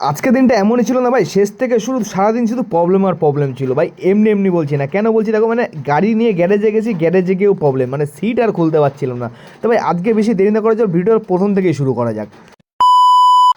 আজকে দিনটা এমনই ছিল না ভাই, শেষ থেকে শুরু সারাদিন শুধু প্রবলেম আর প্রবলেম ছিল। ভাই, এমনি এমনি বলছি না। কেন বলছি? দেখো মানে গাড়ি নিয়ে গ্যারেজে গেছি গ্যারেজে গিয়েও প্রবলেম মানে সিট আর খুলতে পারছিলাম না। তো ভাই, আজকে বেশি দেরি না করে চল ভিডিওর প্রথম থেকেই শুরু করা যাক।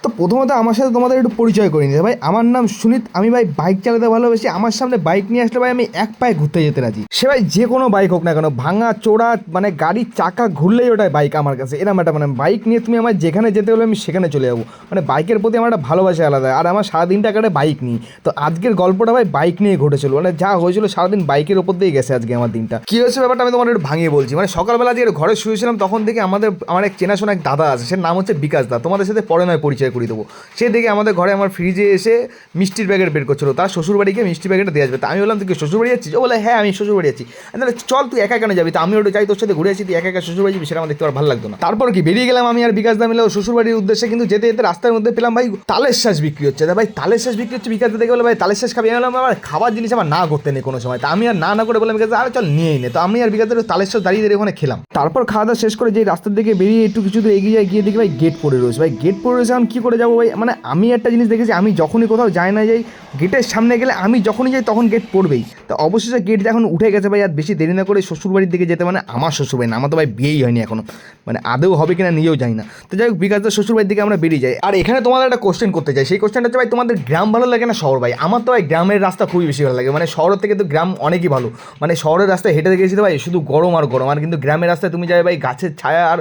তো প্রথমত আমার সাথে তোমাদের একটু পরিচয় করে নিতে। ভাই, আমার নাম সুনীত। আমি ভাই বাইক চালাতে ভালোবাসি। আমার সামনে বাইক নিয়ে আসলে ভাই আমি এক পায়ে ঘুরতে যেতে রাজি। সে ভাই যে কোনো বাইক হোক না কেন, ভাঙা, চোরা মানে গাড়ির চাকা ঘুরলেই ওটাই বাইক আমার কাছে। এরকম একটা মানে বাইক নিয়ে তুমি আমার যেখানে যেতে হলে আমি সেখানে চলে যাব। মানে বাইকের প্রতি আমার একটা ভালোবাসা আলাদা। আর আমার সারাদিনটা কাটে বাইক নিয়ে। তো আজকের গল্পটা ভাই বাইক নিয়ে ঘটেছিল। মানে যা হয়েছিল সারাদিন বাইকের ওপর দিয়ে গেছে আজকে আমার দিনটা। কী হয়েছে ব্যাপারটা আমি তোমার একটু ভাঙিয়ে বলছি। মানে সকালবেলা যে ঘরে শুয়েছিলাম, তখন থেকে আমাদের, আমার এক চেনাশোনা এক দাদা আছে। সে নাম হচ্ছে বিকাশ দা। তোমাদের সাথে পরে নয় পরিচয় করিয়ে দেবো। সে দেখে আমাদের ঘরে আমার ফ্রিজে এসে মিষ্টির প্যাকেট বের করছিল। তার শ্বশুর বাড়িকে মিষ্টি প্যাকেটটা দিয়ে আসবে তা আমি বললাম, তুই কি শ্বশুর বাড়ি যাচ্ছিস? ও বলে হ্যাঁ আমি শ্বশুর বাড়ি যাচ্ছি তাহলে চল তুই একা কেন যাবি? তা আমি ওটা চাই তোর সাথে ঘুরে আসি, তুই একা একা শ্বশুর বাড়ি যাবি, সেটা আমার দেখতে আর ভালো লাগতো না। তারপর কি, বেরিয়ে গেলাম আমি আর বিকাশ দা মিলে শ্বশুর বাড়ির উদ্দেশ্যে। কিন্তু যেতে যেতে রাস্তার মধ্যে পেলাম, ভাই, তালের শ্বাস বিক্রি হচ্ছে। ভাই, তালের শ্বাস বিক্রি হচ্ছে বিকাশ দেখে বলে, ভাই, তালের শ্বাস খাবি? আমি বললাম, আমার খাবার জিনিস আমার না করতে নেই কোনো সময়। তা আমি আর না না করে বললাম বিকাশ আরে চল নিয়েই নে। তো আমি আর বিকাশ তালের শ্বাস দাঁড়িয়ে দাঁড়িয়ে ওখানে খেলাম। তারপর খাওয়া দাওয়া শেষ করে যে রাস্তার দিকে বেরিয়ে একটু কিছু দূর এগিয়ে গিয়ে দেখি ভাই গেট পড়ে রয়েছে। ভাই গেট পড়ে রয়েছে আমি কী করে যাব ভাই? মানে আমি একটা জিনিস দেখেছি, আমি যখনই কোথাও যাই না যাই, গেটের সামনে গেলে আমি যখনই যাই তখন গেট পড়বেই। তো অবশেষে গেট যখন উঠে গেছে ভাই, আর বেশি দেরি না করে শ্বশুরবাড়ির দিকে যেতে মানে আমার শ্বশুরবাড়ি না, আমার তো ভাই বিয়েই হয়নি এখনও। মানে আদৌ হবে কিনা নিজেও জানি না। তো যাই হোক বিকাশদার শ্বশুরবাড়ির দিকে আমরা বেরিয়ে যাই। আর এখানে তোমাদের একটা কোশ্চেন করতে চাই। সেই কোশ্চেনটা হচ্ছে ভাই, তোমাদের গ্রাম ভালো লাগে না শহর ভাই? আমার তো ভাই গ্রামের রাস্তা খুবই বেশি ভালো লাগে। মানে শহর থেকে তো গ্রাম অনেকই ভালো। মানে শহরের রাস্তায় হেঁটে গেছি তো ভাই, শুধু গরম আর গরম। আর কিন্তু গ্রামের রাস্তায় তুমি যাবে ভাই, গাছের ছায়া আর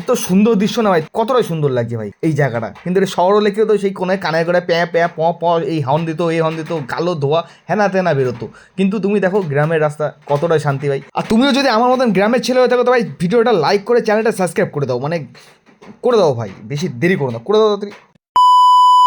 এত সুন্দর দৃশ্য না ভাই, কতটাই সুন্দর লাগছে ভাই এই জায়গাটা। কিন্তু এটা শহর হলে কেউ তো সেই কোনায় কানায় করে প্যাঁ প্যাঁ, প প, এই হর্ন দিত, এই হর্ন দিত কালো ধোয়া, হেনা তেনা বেরোতো। কিন্তু তুমি দেখো গ্রামের রাস্তা কতটা শান্তি ভাই। আর তুমিও যদি আমার মতন গ্রামের ছেলে হয়ে থাকো, তো ভাই ভিডিওটা লাইক করে চ্যানেলটা সাবস্ক্রাইব করে দাও মানে করে দাও ভাই, বেশি দেরি করো না, করে দাও তাড়াতাড়ি।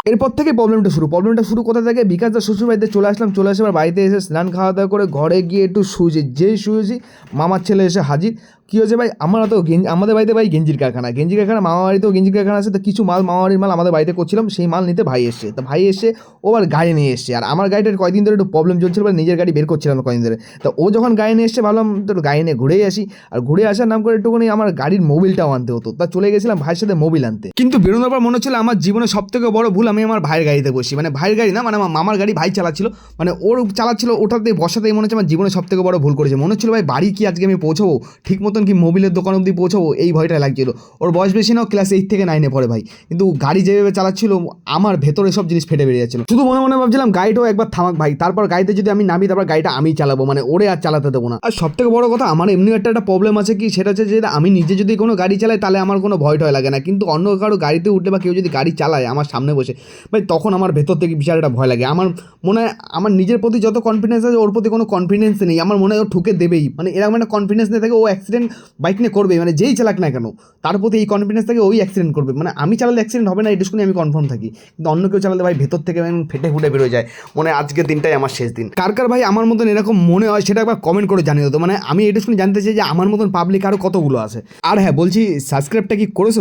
এরপর থেকে প্রবলেমটা শুরু। প্রবলেমটা শুরু কোথা থেকে? বিকাশ দা শ্বশুর বাড়িতে চলে আসলাম, চলে আসে আবার বাড়িতে এসে স্নান খাওয়া দাওয়া করে ঘরে গিয়ে একটু শুয়েছি। যেই শুয়েছি, মামার ছেলে এসে হাজির। কী হয়েছে ভাই? আমরা তো আমাদের বাড়িতে ভাই গেঞ্জির কারখানা। গেঞ্জির কারখানা মামা বাড়িতেও গেঞ্জির কারখানা আছে। তো কিছু মাল মামা বাড়ির মাল আমাদের বাড়িতে করছিলাম, সেই মাল নিতে ভাই এসছে। তো ভাই এসে ও আবার গাড়ি নিয়ে এসছে। আর আমার গাড়িটার কয়েকদিন ধরে একটু প্রবলেম চলছিল বা নিজের গাড়ি বের করছিলাম কয়েকদিন ধরে। তো ও যখন গাড়ি নিয়ে এসছে, ভাবলাম তো গাড়ি নিয়ে ঘুরেই আসি। আর ঘুরে আসার নাম করে একটুখানি আমার গাড়ির মোবিলটাও আনতে হতো। তা চলে গেছিলাম ভাইয়ের সাথে মোবিল আনতে। কিন্তু বেরোনোর পর মনে হচ্ছিল আমার জীবনে সব থেকে বড় ভুল আমি আমার ভাইয়ের গাড়িতে বসি। মানে ভাইয়ের গাড়ি না মানে আমার মামার গাড়ি ভাই চালাচ্ছিল। মানে ওর চালাচ্ছিল ওটাতে বসাতেই মনে হচ্ছে আমার জীবনে সব থেকে বড় ভুল করেছে। মনে হচ্ছিল, ভাই, বাড়ি কি আজকে আমি পৌঁছবো? ঠিক মতন কি মোবিলের দোকান অবধি পৌঁছবো? এই ভয়টা লাগছিল। ওর বয়স বেশি নাও ক্লাস এইট থেকে নাইনে পড়ে ভাই। কিন্তু গাড়ি যেভাবে চালাচ্ছিল, আমার ভেতরে সব জিনিস ফেটে বেরিয়ে যাচ্ছিল। শুধু মনে মনে ভাবছিলাম, গাড়িটাও একবার থামাক ভাই। তারপর গাড়িতে যদি আমি নামি, তারপর গাড়িটা আমি চালাবো। মানে ওরে আর চালাতে দেবো না। আর সব থেকে বড় কথা, আমার এমনি একটা একটা প্রবলেম আছে কি, সেটা হচ্ছে যে, আমি নিজে যদি কোনো গাড়ি চালাই, তাহলে আমার কোনো ভয় টয় লাগে না। কিন্তু অন্য কারও গাড়িতে উঠলে বা কেউ যদি গাড়ি চালায়, আমার সামনে বসে ভাই, তখন আমার ভেতর থেকে বিশাল একটা ভয় লাগে। আমার মনে হয় আমার নিজের প্রতি যত কনফিডেন্স আছে, ওর প্রতি কোনো কনফিডেন্স নেই। আমার মনে হয় ও ঠুকে দেবেই। মানে এরকম একটা কনফিডেন্স নিয়ে থাকে, ও অ্যাক্সিডেন্ট বাইক নিয়ে করবেই মানে যেই চালাক না কেন, তার প্রতি এই কনফিডেন্স থাকে, ওই অ্যাক্সিডেন্ট করবে। মানে আমি চালালে অ্যাক্সিডেন্ট হবে না এটা শুনে আমি কনফার্ম থাকি। কিন্তু অন্য কেউ চালালে ভাই, ভেতর থেকে ফেটে ফুটে বেরোয় যায়। মনে আজকের দিনটাই আমার শেষ দিন। কার কার ভাই আমার মতন এরকম মনে হয়, সেটা একবার কমেন্ট করে জানিয়ে তো। মানে আমি এটা শুনে জানতে চাই যে, আমার মতন পাবলিক আরও কতগুলো আছে? আর হ্যাঁ বলছি সাবস্ক্রাইবটা কি করেছ?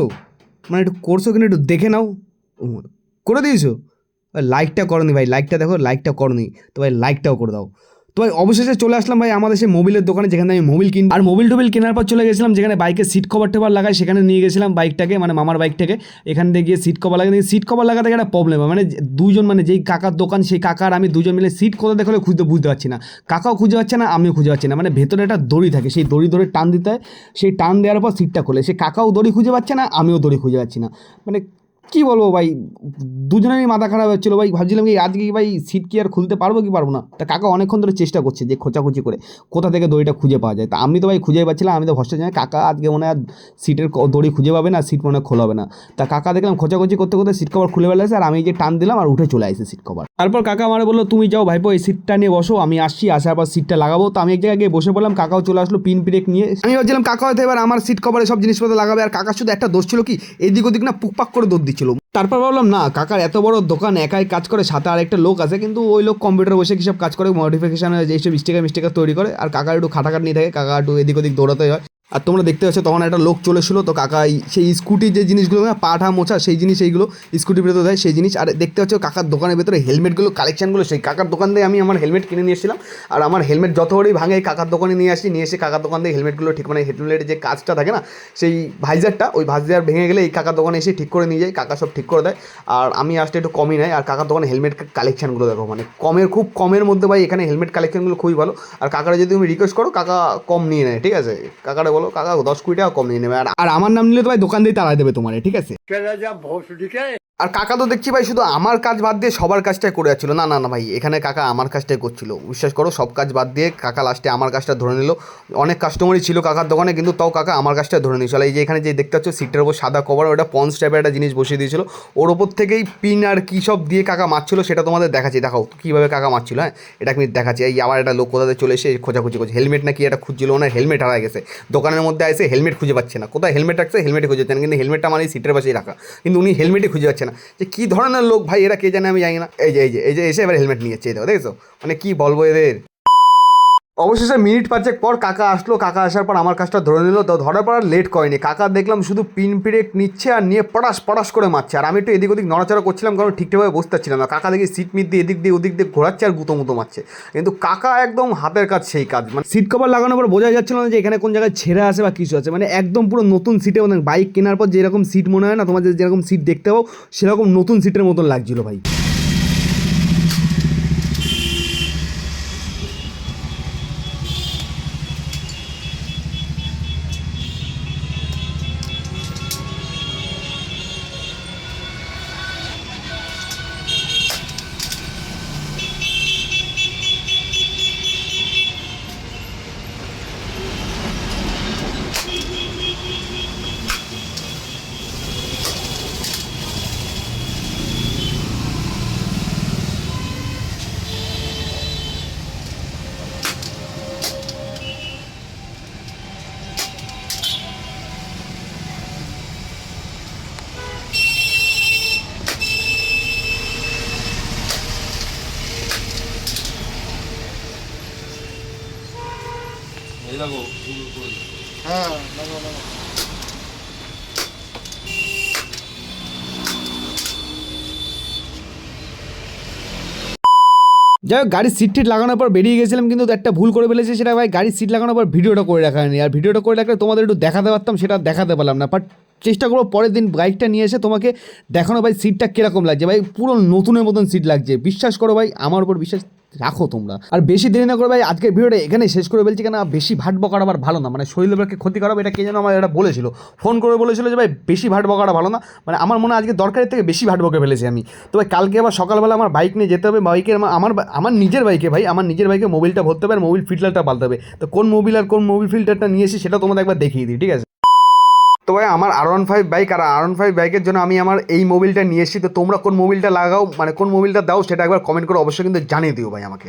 মানে একটু করছ কিনা একটু দেখে নাও। করে দিয়েছ? লাইকটা করনি ভাই লাইকটা দেখো লাইকটা করনি। তো ভাই লাইকটাও করে দাও। তো ভাই, অবশেষে চলে আসলাম ভাই, আমাদের সেই মোবিলের দোকানে, যেখানে আমি মোবিল কিন। আর মোবিল টোবিল কেনার পর চলে গেছিলাম, যেখানে বাইকের সিট কভার টেভার লাগাই, সেখানে নিয়ে গেছিলাম বাইকটাকে মানে মামার বাইকটাকে এখান থেকে গিয়ে সিট কভার লাগাই সিট কভার লাগাতে একটা প্রবলেম মানে দুজন মানে যেই কাকার দোকান, সেই কাকার আমি দুজন মিলে সিট কোথাও দেখলে খুঁজতে বুঝতে পারছি না। কাকাও খুঁজে পাচ্ছে না, আমিও খুঁজে পাচ্ছি না। মানে ভেতরে একটা দড়ি থাকে, সেই দড়ি ধরে টান দিতে হয়। সেই টান দেওয়ার পর সিটটা খোলে। সে কাকাও দড়ি খুঁজে পাচ্ছে না, আমিও দড়ি খুঁজে পাচ্ছি না। মানে কি বলব ভাই? দুজনেরই মাথা খারাপ হচ্ছিল ভাই। ভাবছিলাম কি আজকে ভাই সিট কি আর খুলতে পারব কি পারব না? তা কাকা অনেকক্ষণ ধরে চেষ্টা করছে যে খোঁচাখুচি করে, কোথা থেকে দড়িটা খুঁজে পাওয়া যায়। তা আমি তো ভাই খুঁজে পাচ্ছিলাম, আমি তো ভরসা জানি কাকা আজকে মনে হয় সিটের দড়ি খুঁজে পাবে না, সিট মনে খোলা হবে না। তা কাকা দেখলাম খোঁচাখুচি করতে করতে সিট কভার খুলে ফেলেছে আর আমি যে টান দিলাম আর উঠে চলে আসছে সিট কভার। তারপর কাকা আমার বলল, তুমি যাও ভাইপো, এই সিটটা নিয়ে বসো, আমি আসছি, আসার পর সিটটা লাগাবো। তো আমি এক জায়গায় গিয়ে বসে পড়লাম, কাকাও চলে আসলো পিন ব্রেক নিয়ে। আমি ভাবছিলাম, কাকা হয়তো এবার আমার সিট কভারে সব জিনিসপত্র লাগাবে। আর কাকা শুধু একটা দোষ ছিল কি, এদিক ওদিক না পুকপাক করে দৌড় তারপর ভাবলাম, না, কাকার এত বড় দোকান, একাই কাজ করে, সাথে আর একটা লোক আছে। কিন্তু ওই লোক কম্পিউটার বসে কিসব কাজ করে মডিফিকেশন যেসব স্টিকার মিস্টিকার তৈরি করে, আর কাকার একটু খাটাখাট নিয়ে থাকে, কাকা একটু এদিক ওদিক দৌড়াতে হয়। আর তোমরা দেখতে পাচ্ছ তখন একটা লোক চলে তো কাকা সেই স্কুটির যে জিনিসগুলো না পাঠা মোছা, সেই জিনিস এইগুলো স্কুটির ভেতরে দেয়, সেই জিনিস। আর দেখতে পাচ্ছ কাকার দোকানের ভেতরে হেলমেটগুলো, কালেকশনগুলো সেই কাকার দোকান থেকে আমি আমার হেলমেট কিনে নিয়ে আর আমার হেলমেট যত বড়ই ভাঙে কাকার দোকানে নিয়ে আসি, নিয়ে এসে কাকার দোকান থেকে হেলমেটগুলো ঠিক মানে হেলমেটের যে কাজটা থাকে না, সেই ভাইজারটা, ওই ভাইজার ভেঙে গেলে এই কাকার দোকানে এসে ঠিক করে নিয়ে যায়, কাকা সব ঠিক করে দেয়। আর আমি আসতে একটু কমই নেয়, আর কাকার দোকানে হেলমেট কালেকশনগুলো দেখো মানে কমের, খুব কমের মধ্যে ভাই এখানে হেলমেট কালেকশনগুলো খুবই ভালো। আর কাকারা যদি তুমি রিকোয়েস্ট করো, কাকা কম নিয়ে নেয়, ঠিক আছে? কাকারে বলো, কাকা, দশ কুড়ি টাকা কম নিয়ে নেবে। আর আমার নাম নিলে তো ভাই দোকান দিয়ে তাড়াই দেবে তোমার, ঠিক আছে? আর কাকা তো দেখছি ভাই শুধু আমার কাজ বাদ দিয়ে সবার কাজটাই করে যাচ্ছিল। না না না ভাই, এখানে কাকা আমার কাজটাই করছিল। বিশ্বাস করো, সব কাজ বাদ দিয়ে কাকা লাস্টে আমার কাজটা ধরে নিল। অনেক কাস্টমারই ছিল কাকার দোকানে, কিন্তু তাও কাকা আমার কাজটা ধরে নিয়েছিল। এই যে এখানে যে দেখতে পাচ্ছ সিটের ওপর সাদা কভার ওটা পন্স টাইপের একটা জিনিস বসিয়ে দিয়েছিল। ওর ওপর থেকেই পিন আর কী সব দিয়ে কাকা মারছিল, সেটা তোমাদের দেখাচ্ছি। দেখাও, কীভাবে কাকা মারছিল হ্যাঁ? এটা আমি দেখাচ্ছি। এই আবার একটা লোক কোথাতে চলে এসে খোঁজাখুঁজি করছে। হেলমেট নাকি এটা খুঁজছিল ওনার হেলমেট হারা গেছে। দোকানের মধ্যে এসে হেলমেট খুঁজে পাচ্ছে না। কোথায় হেলমেট রাখছে হেলমেটে খুঁজে পাচ্ছে না। কিন্তু হেলমেটটা এই সিটের পাশেই রাখা। কিন্তু উনি হেলমেটই খুঁজে পাচ্ছে না। যে কী ধরনের লোক ভাই, এরা কে জানে আমি জানি না। এই যে এই যে এই যে এসে এবার হেলমেট নিয়েছে দেখো, দেখেছ? মানে কি বলব এদের? অবশেষে মিনিট পাঁচেক পর কাকা আসলো। কাকা আসার পর আমার কাজটা ধরে নিল। তো ধরার পর আর লেট করেনি। কাকা দেখলাম শুধু পিন পিরেক নিচ্ছে আর নিয়ে পড়াশ পড়াশ করে মারছে। আর আমি একটু এদিক ওদিক নড়াচড়া করছিলাম কারণ ঠিকঠাকভাবে বসতে পারছিলাম না। কাকা দেখি সিট মিট দিয়ে এদিক দিয়ে ওদিক দিয়ে ঘোরাচ্ছে আর গুতো মুতো মারছে। কিন্তু কাকা একদম হাতের কাজ সেই কাজ। মানে সিট কভার লাগানোর পর বোঝা যাচ্ছিল না যে এখানে কোন জায়গায় ছেঁড়া আছে বা কিছু আছে। মানে একদম পুরো নতুন সিটে মানে বাইক কেনার পর যেরকম সিট মনে হয় না, তোমাদের যেরকম সিট দেখতে পাও, সেরকম নতুন সিটের মতন লাগছিল ভাই। যাই হোক, গাড়ির সিট টিট লাগানোর পর বেরিয়ে গেছিলাম, কিন্তু একটা ভুল করে ফেলেছি সেটা ভাই, গাড়ির সিট লাগানোর পর ভিডিওটা করে রাখা হয়নি। আর ভিডিওটা করে রাখলে তোমাদের একটু দেখাতে পারতাম, সেটা দেখাতে পারলাম না। বাট চেষ্টা করব পরের দিন বাইকটা নিয়ে এসে তোমাকে দেখানো ভাই সিটটা কীরকম লাগছে। ভাই, পুরো নতুনের মতন সিট লাগছে। বিশ্বাস করো ভাই, আমার উপর বিশ্বাস রাখো তোমরা। আর বেশি দেরি না করে ভাই, আজকের ভিডিওটা এখানে শেষ করে বলছি কেন বেশি ভাট বকাটা আবার ভালো না। মানে শরীরকে ক্ষতি করাবে এটা কে যেন আমার এটা বলেছিল। ফোন করে বলেছিল যে ভাই, বেশি ভাট বকাটা ভালো না। মানে আমার মনে হয় আজকে দরকারের থেকে বেশি ভাট বকে ফেলেছি আমি। তো ভাই, কালকে আবার সকালবেলা আমার বাইক নিয়ে যেতে হবে, বাইকের আমার- আমার নিজের বাইকে ভাই, আমার নিজের বাইকে মোবিলটা ভরতে হবে আর মোবিল ফিল্টারটা পাল্টাতে হবে তো কোন মোবিল আর কোন মোবিল ফিল্টারটা নিয়ে এসে সেটা তোমাদের একবার দেখিয়ে দিই, ঠিক আছে? তো ভাই, আমার আর ওয়ান ফাইভ বাইক আর আর ওয়ান ফাইভ বাইকের জন্য আমি আমার এই মোবিলটা নিয়ে এসেছি। তো তোমরা কোন মোবিলটা লাগাও মানে কোন মোবিলটা দাও, সেটা একবার কমেন্ট করে অবশ্যই কিন্তু জানিয়ে দিও ভাই আমাকে।